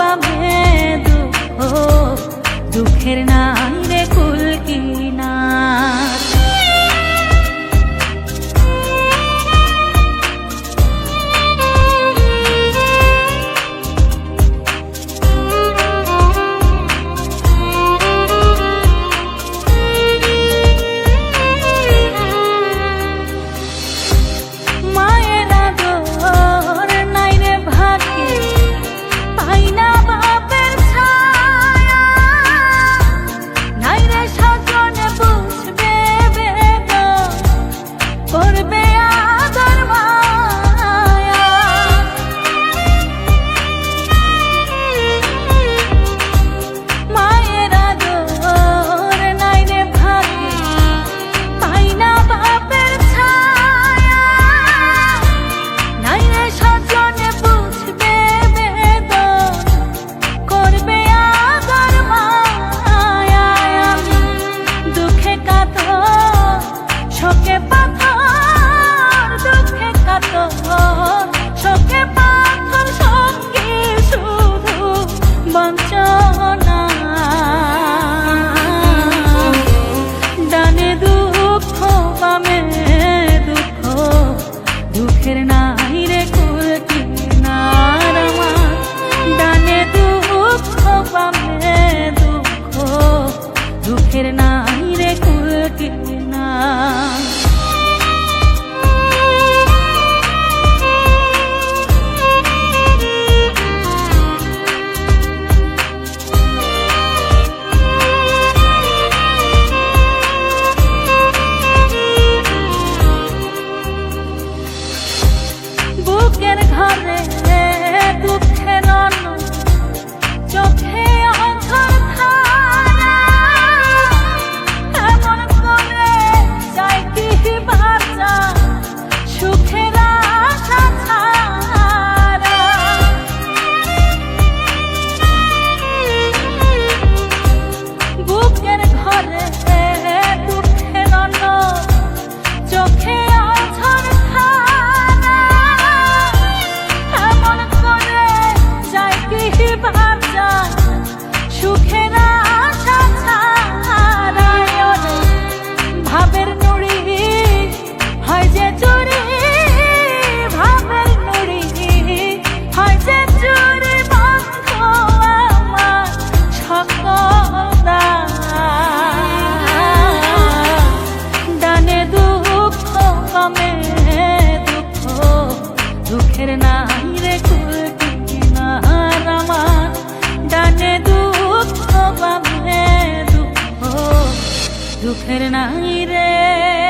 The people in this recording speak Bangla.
পাবে দুঃখ দুঃখের না নাই রে কুল না দুঃখের নাই রে।